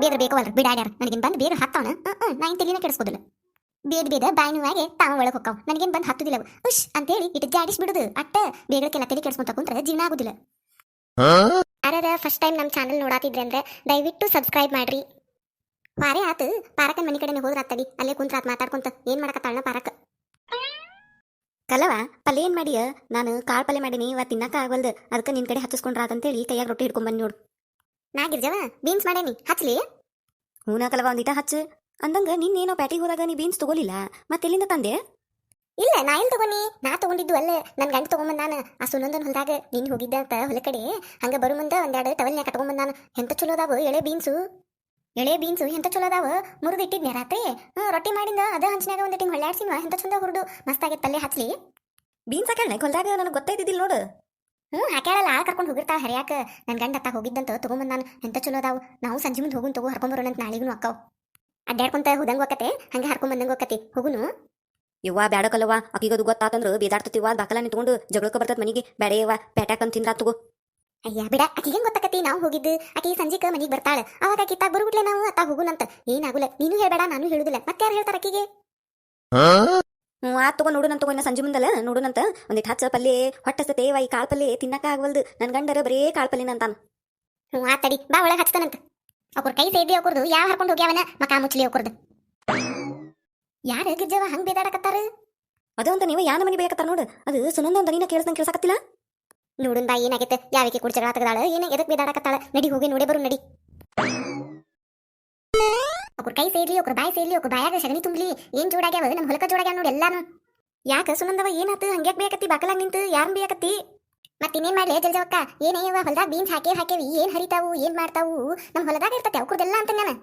ಬೇದ್ರ ಬೇಕವಲ್ರಿ ಬಿಡಾಡ್ಯಾರ ನನಗೇನು ಬಂದು ಬೇಗ ಹತ್ತವನ. ನಾ ಇನ್ ತಲೆನ ಕೆಡಿಸ್ಕೋದಿಲ್ಲ. ಬೇದ ಬೇದ ಬಾಯಿ ನೋವಾಗೆ ತಾವ ಒಳಗೆ ಹೋಗ್ತಾವ ನನಗೇನು ಬಂದು ಹತ್ತುದಿಲ್ಲ. ಉಶ್, ಅಂತೇಳಿ ಇಟ್ಟು ಜಾಡಿಸ್ ಬಿಡುದು ಅಟ್ಟ ಬೇಗಕ್ಕೆಲ್ಲ ತಲೆ ಕೆಡಿಸ್ಕೊಂತ ಕುಂತ್ರೆ ಜೀವನ ಆಗುದಿಲ್ಲ. ಯಾರ ಫಸ್ಟ್ ಟೈಮ್ ನಮ್ಮ ಚಾನಲ್ ನೋಡಾತಿದ್ರೆ ಅಂದ್ರೆ ದಯವಿಟ್ಟು ಸಬ್ಸ್ಕ್ರೈಬ್ ಮಾಡ್ರಿ. ವಾರೇ ಆತು. ಪಾರಕನ್ ಮನಿ ಕಡೆನೆ ಹೋದ್ರ ಆತಡಿ ಅಲ್ಲೇ ಕುಂತ್ರ ಆತ್ ಮಾತಾಡ್ಕೊಂತ. ಏನ್ ಮಾಡಕತ್ತಾಳ ಪಾರಕ ಕಲವ ಪಲ್ಯ ಏನ್ ಮಾಡಿಯ? ನಾನು ಕಾಳು ಪಲ್ಯ ಮಾಡೀನಿ. ಇವತ್ತು ತಿನ್ನಕ ಆಗಲ್ದು ಅದಕ್ಕೆ ನಿನ್ ಕಡೆ ಹಚ್ಚಿಸ್ಕೊಂಡ್ರ ಅಂತೇಳಿ ಕೈಯಾಗ ರೊಟ್ಟಿ ಹಿಡ್ಕೊಂಡ್ ಬಂದ್ ನೋಡು. ನಾ ಗಿರ್ಜವ ಬೀನ್ಸ್ ಮಾಡೇನಿ ಹಚ್ಲಿ? ಹೂನ ಕಲವ ಒಂದಿಟ ಹಚ್ಚು. ಅಂದಂಗ ನಿನ್ನೇನೋ ಪ್ಯಾಟಿಗೆ ಹೋದಾಗ ನೀ ಬೀನ್ಸ್ ತಗೋಲಿಲ್ಲ ಮತ್ತೆಲ್ಲಿಂದ ತಂದೆ? ಇಲ್ಲ ನಾ ಎಲ್ಲಿ ತಗೋನಿ ನಾ ತಗೊಂಡಿದ್ದು ಅಲ್ಲ ನನ್ ಗಂಡ ತಗೊಂಬಂದ ನಾನು. ಆ ಸುನಂದನ ಹೊಲದಾಗ ನೀನ್ ಹೋಗಿದ್ದ ಅಂತ ಹೊಲ ಕಡೆ ಹಂಗ ಬರು ಮುಂದ ಒಂದೆರಡು ಟವಲ್ನ್ಯಾಗ ಕಟ್ಕೊಂಬಂದ ನಾನು. ಎಂತ ಚಲೋ ಅದಾವ ಎಳೆ ಬೀನ್ಸು ಎಳೆ ಬೀನ್ಸು ಎಂತ ಚಲೋ ಅದಾವ? ಮುರಿದು ಇಟ್ಟಿದ್ನೆ ರಾತ್ರಿ ರೊಟ್ಟಿ ಮಾಡಿಂದ ಅದ ಹಂಚಿನಾಗ ಒಂದಿಟ್ಟು ಹಿಂಗ್ ಹೊಳ್ಯಾಡ್ಸಿನ ಎಂತ ಚಂದ ಹುರಿದು ಮಸ್ತ್ ಆಗೈತೆ ಪಲ್ಯ ಹಚ್ಲಿ? ಬೀನ್ಸ್ ಹಾಕಣ್ಣ ಹೊಲದಾಗ? ನನಗೆ ಗೊತ್ತೈತಿದ್ದಿಲ್ಲ ನೋಡು. ಹ್ಞೂ ಹಾಕ್ಯಾಳಲ್ಲ ಆಳ್ ಕರ್ಕೊಂಡು ಹೋಗಿರ್ತಾವ ಹರಿಯಾಕ. ನನ್ನ ಗಂಡ ಅತ್ತ ಹೋಗಿದ್ದಂತ ತಗೊಂಬಂದ ನಾನು. ಎಂತ ಚಲೋ ಅದಾವು? ನಾವು ಸಂಜೆ ಮುಂದೆ ಹೋಗುನ್ ತಗೋ ಹರ್ಕೊಂಬರೋಣ ಅಂತ ನಾಳೆಗೂ ಅಕ್ಕಾವ್. ಅಡ್ಡಾಡ್ಕೊಂತ ಹೋದಂಗ ಹೋಗತ್ತೆ ಹಂಗೆ ಹರ್ಕೊಂಡ್ ಬಂದಂಗ ಹೋಗತ್ತೆ ಹೋಗುನು? ಯವ್ವ ಬ್ಯಾಡಕಲ್ಲವ್ವ ಅಕ್ಕಿಗದು ಗೊತ್ತಾತಂದ್ರೆ ಬೇದಾಡ್ತತಿವ ಬಾಕಲ ನಿಂತ್ಕೊಂಡು ಜಗಳಕ್ಕೆ ಬರ್ತದ ಮನಿಗೆ. ಬ್ಯಾಡೆಯವ್ವ ಪ್ಯಾಟ್ಯಾಕ್ ಅಂತ ತಿಂದ್ರ ತಗೋ. ಅಯ್ಯ ಬಿಡ. ಆಕಿ ಹೆಂಗ ಗೊತ್ತಾಕತಿ? ನಾವು ಹೋಗಿದ್ದು. ಆಕಿ ಸಂಜೆಕ ಮನಿಗೆ ಬರ್ತಾಳೆ. ಅವಾಗ ಆಕಿ ತಾಗ ಬರುಗುಟ್ಲೆ ನಾವು ಅತ್ತ ಹೋಗುನಂತ. ಏನಾಗುಲ್ಲ ನೀನು ಹೇಳ್ಬೇಡ ನಾನು ಹೇಳುದಿಲ್ಲ. ಮತ್ತೆ ಯಾರು ಹೇಳ್ತಾರ ಆಕಿಗೆ ಹ್ಞೂ ಆತ್ ನೋಡು ನಾನು ತಗೋ ಇನ್ನ ಸಂಜೆ ಮುಂದಲ್ಲ. ನೋಡುನಂತ ಒಂದಿಟ್ಟು ಹಚ್ಚ ಪಲ್ಲೆ ಹೊಟ್ಟಸ್ತೇವ ಈ ಕಾಳು ಪಲ್ಲೆ ತಿನ್ನಕ ಆಗವಲ್ದು. ನನ್ ಗಂಡರ ಬರೇ ಕಾಳು ಪಲ್ಲೆ ಅಂತಾನ ಹ್ಞೂ ಆತಡಿ ಬಾ ಒಳಗೆ ಹಚ್ತಾನಂತ ಅವ್ರ ಕೈ ಸೇದಿ ಅವ್ರದ್ದು ಯಾವ ಹರ್ಕೊಂಡು ಹೋಗ್ಯಾವನ? ಮಕ ಮುಚ್ಚಲಿ ಅವ್ರದ್ದು ಯಾರ ಗಿರ್ಜವ ಹಂಗ್ ಬೇದಾಡಕತ್ತಾರ? ಅದು ಅಂತ ನೀವು ಯಾನ ಮನಿ ಬೇಕತ್ತಾರ ನೋಡು. ಅದು ಸುನಂದ ನಿನ್ನ ನೀನ ಕೇಳಿಸ್ದಂಗೆ ಕೇಳ್ಸಕತ್ತಿಲ್ಲ? ನೋಡುನ್ ಬಾ ಏನಾಗೈತೆ? ಯಾವಿಕೆ ಕುಡ್ಚಗಳ ತಗದಾಳ ಏನ ಎದಕ್ ಬೇದಾಡಕತ್ತಾಳ? ನಡಿ ಹೋಗಿ ನೋಡಿ ಬರು ನಡಿ. ಅವ್ರ ಕೈ ಸೇರ್ಲಿ ಅವ್ರ ಬಾಯಿ ಸೇರ್ಲಿ ಅವ್ರ ಬಾಯಾಗ ಸಗಣಿ ತುಂಬಲಿ, ಏನ್ ಜೋಡಾಗ್ಯಾವ ನಮ್ಮ ಹೊಲಕ ಜೋಡಾಗ್ಯಾವ ನೋಡಿ ಎಲ್ಲಾನು. ಯಾಕ ಸುನಂದವ ಏನಾತು? ಹಂಗ್ಯಾಕ್ ಬೇಕತ್ತಿ ಬಾಕಲಾಗ ನಿಂತು, ಯಾರನ್ ಬೇಕತ್ತಿ ಮತ್ತಿನ್ನೇನ್ ಮಾಡ್ಲಿ ಜಲ್ಜವಕ್ಕ? ಏನೇವ ಹೊಲದಾಗ ಬೀನ್ಸ್ ಹಾಕೇವ್ ಹಾಕೇವಿ, ಏನ್ ಹರಿತಾವು, ಏನ್ ಮಾಡ್ತಾವು? ನಮ್ಮ ಹೊಲದಾಗ ಇರ್ತತೆ ಅವ್ರದೆಲ್ಲ ಅಂತ ನಾನು.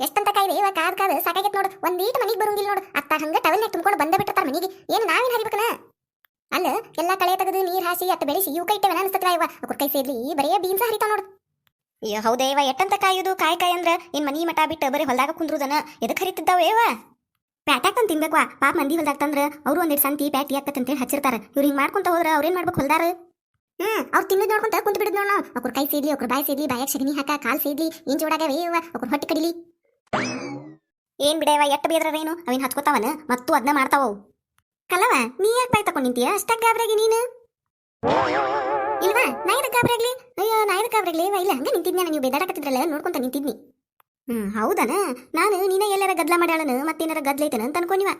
ಎಷ್ಟಂತ ಕಾಯ್ದೆ ಇವ ಕಾದ್ ಕಾದ್ ಸಾಕಾಗೈತ್ ನೋಡು. ಒಂದೀಟ್ ಮನಿಗ್ ಬರಂಗಿಲ್ಲ ನೋಡು. ಅತ್ತ ಹಂಗ ಟವಲ್ನಾಗ ತುಂಬ್ಕೊಂಡು ಬಂದ ಬಿಟ್ಟಿರ್ತಾರ ಮನಿಗೆ. ಏನ್ ನಾವೇನ್ ಹರಿಬೇಕನ ಅಲ್ಲ, ಎಲ್ಲ ಕಳೆ ತೆಗೆದು ನೀರ್ ಹಾಸಿ, ಅತ್ತ ಬೆಳೆಸಿ, ಇವು ಕೈ ಇಟ್ಟವೆ ಅನಿಸ್ತದ ಇವ ಅವ್ರ ಕೈ ಸೇರ್ಲಿ, ಬರೀ ಬೀನ್ಸ್ ಹರಿತಾವ ನೋಡು. ಅಯ್ಯೋ, ಹೌದೇ ಇವ, ಎಟ್ಟಂತ ಕಾಯೋದು? ಕಾಯಿ ಕಾಯಿ ಅಂದ್ರ ಇನ್ ಮನಿ ಮಠ ಬಿಟ್ಟು ಬರೀ ಹೊಲ್ದಾಗ ಕುಂದ್ರುದನ. ಎದಕ್ಕೆ ಹರಿತಿದ್ದಾವ ಏವ? ಪ್ಯಾಟ್ಯಾಕ್ ಅಂತ ತಿನ್ಬೇಕ್ವಾ ಪಾಪ ಮಂದಿ ಹೊಲ್ದಾಗ ತಂದ್ರ ಅವ್ರು ಒಂದಿಟ್ ಸಂತಿ ಪ್ಯಾಟಿ ಹೇಳಿ ಹಚ್ಚಿರ್ತಾರ. ಇವ್ರು ಹಿಂಗ್ ಮಾಡ್ಕೊಂತ ಹೋದ್ರ ಅವ್ರೇನ್ ಮಾಡ್ಬೇಕು ಹೊಲ್ದಾರ? ಹ್ಮ್, ಅವ್ರು ತಿನ್ನೋದ್ ನೋಡ್ಕೊಂತ ಕುಂತ ಬಿಡುದ್ ನೋಡ್ ನಾವು. ಕೈ ಸೇದ್ಲಿ ಅವ್ರ ಬಾಯಿ ಸೇದ್ಲಿ, ಬಾಯಾಗ ಶಗನಿ ಹಾಕ, ಕಾಲ್ ಸೇದ್ಲಿ, ಏನ್ ಜೋಡಾಗ ವೇವ ಅವ್ರ ಹೊಟ್ಟೆ ಕಡಿಲಿ. ಏನ್ ಬಿಡವ ಎಟ್ಟ ಬೇದ್ರೇನು ಅವೇನ್ ಹಚ್ಕೋತಾವನ ಮತ್ತು ಅದನ್ನ ಮಾಡ್ತಾವ ಅವು. ಕಲವ ನೀ ಯಾಕೆ ಬಾಯ್ ತಕೊಂಡ್ ನಿಂತೀಯ? ಅಷ್ಟಾಗ ಗಾಬ್ರಾಗಿ ನೀನು? ಇಲ್ವಾ? ನಾ ಇದಕ್ಕೆ ಆಬ್ರಾಗ್ಲಿ ಅಯ್ಯೋ ನಾ ಇದಕ್ಕೆ ಆಬ್ರಾಗ್ಲಿ ಇಲ್ಲ, ಹಂಗ ನಿಂತಿದ್ನ ನೀವು ಬೇದಾಡಕತ್ತಿದ್ರಲ್ಲ, ನೋಡ್ಕೊಂತ ನಿಂತಿದ್ನಿ. ಹ್ಮ್, ಹೌದನ? ನಾನು ನೀನ ಎಲ್ಲಾರ ಗದ್ಲ ಮಾಡ್ಯಾಳನ, ಮತ್ತೇನಾರ ಗದ್ಲ ಐತನ ಅಂತ ಅನ್ಕೊಂಡಿವ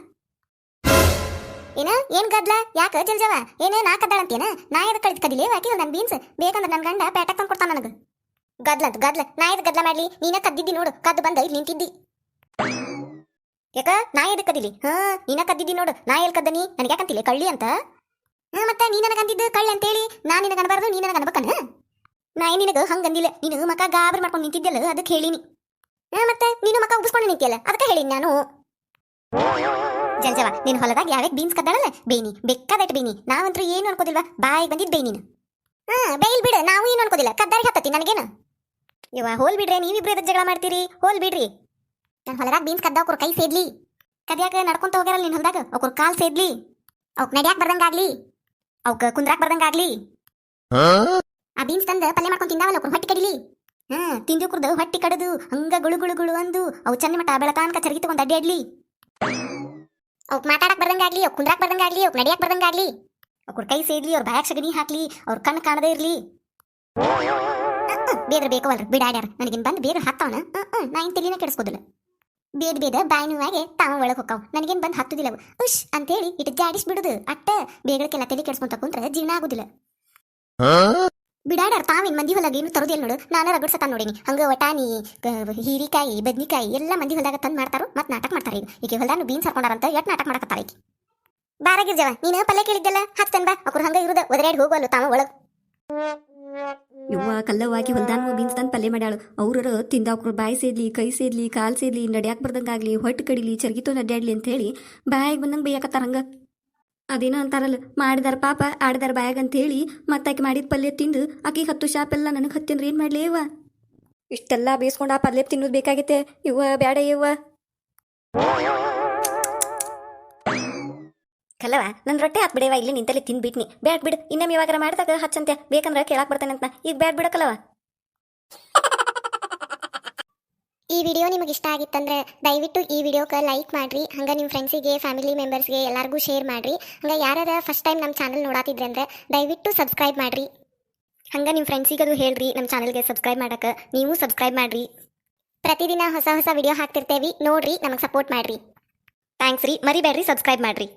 ಏನ? ಏನ್ ಗದ್ಲ? ಯಾಕ ಜಲ್ಜವ? ಏನ? ನಾ ಕದ್ದಾಳಂತೇನ ನಾ ಎದಕ್ ಕಳಿದ್ ಕದಿಲೇ ಆಕಿ ನನ್ ಬೀನ್ಸ್ ಬೇಕಂದ್ರೆ ನನ್ ಗಂಡ ಪ್ಯಾಟಕ್ ತಂದ್ ಕೊಡ್ತಾನ ನನಗ. ಗದ್ಲ ಅಂತ ಗದ್ಲ. ನಾ ಎದ ಗದ್ಲ ಮಾಡ್ಲಿ. ನೀನ ಕದ್ದಿದ್ದಿ ನೋಡು. ಕದ್ದು ಬಂದ ಇಲ್ಲಿ ನಿಂತಿದ್ದಿ. ಯಾಕ? ನಾ ಎದ ಕದಿಲಿ. ಹಾ, ನೀನ ಕದ್ದಿದ್ದಿ ನೋಡು. ನಾ ಎಲ್ ಕದ್ದನಿ? ನನಗೆ ಯಾಕಂತಿಲ್ಲ? ಕಳ್ಳಿ ಅಂತ. ಮತ್ತೆ ನೀ ನನಗೆ ಅಂದಿದ್ದು ಕಳ್ಳಿ ಅಂತೇಳಿ. ನಾ ನಿನಗೆ ಅನ್ಬಾರ್ದು, ನೀ ನನಗೆ ಅನ್ಬೇಕನ ನಾ ಏನು ನಿನಗೆ ಹಂಗ ಅಂದಿಲ್ಲ. ನೀನು ಮಕ್ಕ ಗಾಬರಿ ಮಾಡ್ಕೊಂಡು ನಿಂತಿದ್ದಲ್ಲ ಅದಕ್ಕೆ ಹೇಳಿನಿ. ಮತ್ತೆ ನೀನು ಮಕ್ಕ ಉಬ್ಸ್ಕೊಂಡು ನಿಂತಿಯಲ್ಲ, ಅದಕ್ಕೆ ಹೇಳಿನಿ ನಾನು. ಜಲ್ಜವ ನಿನ್ ಹೊಲದಾಗ ಯಾವ್ಯಾವ ಬೀನ್ಸ್ ಕದ್ದಾಳಲ್ಲ? ಬೇನಿ ಬೆಕ್ಕದಟ್ಟು ಬೇನಿ. ನಾವಂತೂ ಏನು ಅನ್ಕೋದಿಲ್ವಾ? ಬಾಯಿಗೆ ಬಂದಿದ್ದು ಬೇನಿನ ಹಾ ಬೇಯಿಲ್ ಬಿಡು, ನಾವು ಏನು ಅನ್ಕೋದಿಲ್ಲ. ಕದ್ದಾರಿಗೆ ಹತ್ತತಿ ನನಗೇನು? ಇವ ಹೋಲ್ ಬಿಡ್ರೆ, ನೀವಿಬ್ರು ಎದಕ್ ಜಗಳ ಮಾಡ್ತೀರಿ? ಹೋಲ್ ಬಿಡ್ರಿ. ನನ್ನ ಹೊಲದಾಗ ಬೀನ್ಸ್ ಕದ್ದ ಅವ್ರ ಕೈ ಸೇದ್ಲಿ. ಕದ್ಯಾಕ ನಡ್ಕೊಂತ ಹೋಗ್ಯಾರಲ್ಲ ನಿನ್ ಹೊಲದಾಗ? ಅವ್ರ ಕಾಲ್ ಸೇದ್ಲಿ. ಅವಕ್ ನಡ್ಯಾಕ ಬರ್ದಂಗಾಗ್ಲಿ. ಅವಕ್ ಕುಂದ್ರಾಕ್ ಬರ್ದಂಗಾಗ್ಲಿ ಆ ಬೀನ್ಸ್ ತಂದ ಪಲ್ಯ ಮಾಡ್ಕೊಂಡ್ ತಿಂದಾವಲ್ಲ ಅವ್ರು ಹೊಟ್ಟಿ ಕಡಿಲಿ. ಹಾ ತಿಂದು ಕುರ್ದು ಹೊಟ್ಟಿ ಕಡದು ಹಂಗ ಗುಳು ಗುಳು ಗುಳು ಅಂದು ಅವು ಚನ್ನ ಮಟ ಬೆಳತಾನಕ ಚರಗಿ ತಗೊಂಡ್ ಅಡ್ಡಾಡ್ಲಿ ಅವ್ಕ ಮಾತಾಡಕ್ ಬರ್ದಂಗಾಗ್ಲಿ ಅವ್ಕ್ ಕುಂದ್ರಾಕ್ ಬರ್ದಂಗಾಗ್ಲಿ ಅವ್ಕ್ ನಡಿಯಾಕ್ ಅವ್ರ ಕೈ ಸೇರ್ಲಿ ಅವ್ರ ಬಾಯಾಗ ಸಗಣಿ ಹಾಕ್ಲಿ ಅವ್ರ ಕಣ್ಣು ಕಾಣದೇ ಇರ್ಲಿ. ಬೇದ್ರ ಬೇಕವಲ್ರಿ ಬಿಡಾಡ್ಯಾರ ನನಗಿನ್ ಬಂದು ಬೇಗ ಹತ್ತವನ ನಾ ಇನ್ ತಲೆನ ಕೆಡಿಸ್ಕೋದಿಲ್ಲ. ಬೇದ ಬೇದ ಬಾಯಿ ನೋವಾಗೆ ತಾವ ಒಳಗೆ ಹೋಗ್ತಾವ ನನಗೇನು ಬಂದು ಹತ್ತುದಿಲ್ಲ. ಉಶ್ ಅಂತೇಳಿ ಇಟ್ಟು ಜಾಡಿಸ್ ಬಿಡುದು. ಅಟ್ಟ ಬೇಗಳಕ್ಕೆಲ್ಲ ತಲೆ ಕೆಡಿಸ್ಕೊಂತ ಕುಂತ್ರ ಜೀವನ ಆಗುದಿಲ್ಲ. ಬಿಡಾಡ್ಯಾರ ತಾವಿನ ಮಂದಿ ಹೊಲಾಗ ಏನು ತರೋದಿಲ್ಲ ನೋಡು ನಾನು ರಗಡ್ಸತಾನ ನೋಡಿನಿ. ಹಂಗ ವಟಾನಿ ಹೀರಿಕಾಯಿ ಬದ್ನಿಕಾಯಿ ಎಲ್ಲ ಮಂದಿ ಹೊಲದಾಗ ತಂದು ಮಾಡ್ತಾರೋ ಮತ್ತೆ ನಾಟಕ ಮಾಡ್ತಾರೆ ಈಗ ಈಗ ಹೊಲ್ದಾನು ಬೀನ್ಸ್ ಹಾಕೊಂಡಾರಂತ ಎಟ್ ನಾಟಕ ಮಾಡಕತ್ತಾರ ಈಗ ಬಾರಾಗಿರ್ಜವ ನೀನು ಪಲ್ಯ ಕೇಳಿದ್ದಲ್ಲ? ಹತ್ತನ್ ಬಾ ಅವ್ರು ಹಂಗ ಇರುದ. ಒದರಾಡಿ ಹೋಗುವಲ್ಲ ತಾವ ಒಳಗ್. ಯವ್ವ ಕಲ್ಲವಾಗಿ ಹೊಲ್ದಾನು ಬೀನ್ಸ್ ತಂದು ಪಲ್ಯ ಮಾಡ್ಯಾಳು. ಅವ್ರರ ತಿಂದಾಕ್ರು, ಬಾಯಿ ಸೇರ್ಲಿ ಕೈ ಸೇದ್ಲಿ, ಕಾಲ್ ಸೇದ್ಲಿ, ನಡ್ಯಾಕ್ ಬರ್ದಂಗಾಗ್ಲಿ ಹೊಟ್ಟು ಕಡಿಲಿ, ಚರ್ಗಿತೋ ನಡ್ಯಾಡ್ಲಿ ಅಂತ ಹೇಳಿ ಬಾಯಿಗೆ ಬಂದಂಗೆ ಬೈಯಾಕತ್ತಾರ ಹಂಗ. ಅದೇನೋ ಅಂತಾರಲ್ಲ, ಮಾಡಿದಾರ ಪಾಪ, ಆಡಿದಾರ ಬಾಯಾಗ ಅಂತ ಹೇಳಿ ಮತ್ತಾಕಿ ಮಾಡಿದ ಪಲ್ಯ ತಿಂದು ಆಕಿಗೆ ಹತ್ತು ಶಾಪೆಲ್ಲ ನನಗೆ ಹತ್ತಿಂದ್ರೆ ಏನು ಮಾಡ್ಲಿ ಯವ್ವ? ಇಷ್ಟೆಲ್ಲ ಬೇಯಿಸ್ಕೊಂಡು ಆ ಪಲ್ಯ ತಿನ್ನೋದು ಬೇಕಾಗೈತೆ ಇವ್ವ ಬ್ಯಾಡ ಯವ್ವ. ಕಲ್ಲವ ನನ್ನ ರೊಟ್ಟೆ ಹತ್ ಇಲ್ಲಿ ನಿಂತಲ್ಲಿ ತಿನ್ಬಿಟ್ನಿ. ಬ್ಯಾಡ್ ಬಿಡು, ಇನ್ನೊಮ್ಮೆ ಇವಾಗ ಮಾಡಿದಾಗ ಹಚ್ಚಂತೆ ಬೇಕಂದ್ರೆ ಕೇಳಕ್ ಬರ್ತೇನೆ ಅಂತ ಈಗ ಬ್ಯಾಡ್ ಬಿಡಕಲವ ಈ ವಿಡಿಯೋ ನಿಮಗೆ ಇಷ್ಟ ಆಗಿತ್ತಂದ್ರೆ ದಯವಿಟ್ಟು ಈ ವಿಡಿಯೋಕ್ಕೆ ಲೈಕ್ ಮಾಡ್ರಿ, ಹಂಗೆ ನಿಮ್ಮ ಫ್ರೆಂಡ್ಸಿಗೆ, ಫ್ಯಾಮಿಲಿ ಮೆಂಬರ್ಸ್ಗೆ ಎಲ್ಲರಿಗೂ ಶೇರ್ ಮಾಡ್ರಿ. ಹಂಗೆ ಯಾರ್ಯಾರ ಫಸ್ಟ್ ಟೈಮ್ ನಮ್ಮ ಚಾನಲ್ ನೋಡಾತಿದ್ರೆ ಅಂದ್ರೆ ದಯವಿಟ್ಟು ಸಬ್ಸ್ಕ್ರೈಬ್ ಮಾಡ್ರಿ. ಹಂಗೆ ನಿಮ್ಮ ಫ್ರೆಂಡ್ಸಿಗೆ ಅದು ಹೇಳ್ರಿ ನಮ್ಮ ಚಾನಲ್ಗೆ ಸಬ್ಸ್ಕ್ರೈಬ್ ಮಾಡಕ್ಕೆ ನೀವು ಸಬ್ಸ್ಕ್ರೈಬ್ ಮಾಡ್ರಿ. ಪ್ರತಿದಿನ ಹೊಸ ಹೊಸ ವಿಡಿಯೋ ಹಾಕ್ತಿರ್ತೇವಿ, ನೋಡ್ರಿ, ನಮಗೆ ಸಪೋರ್ಟ್ ಮಾಡ್ರಿ. ಥ್ಯಾಂಕ್ಸ್ ರೀ, ಮರಿಬೇಡ್ರಿ, ಸಬ್ಸ್ಕ್ರೈಬ್ ಮಾಡಿರಿ.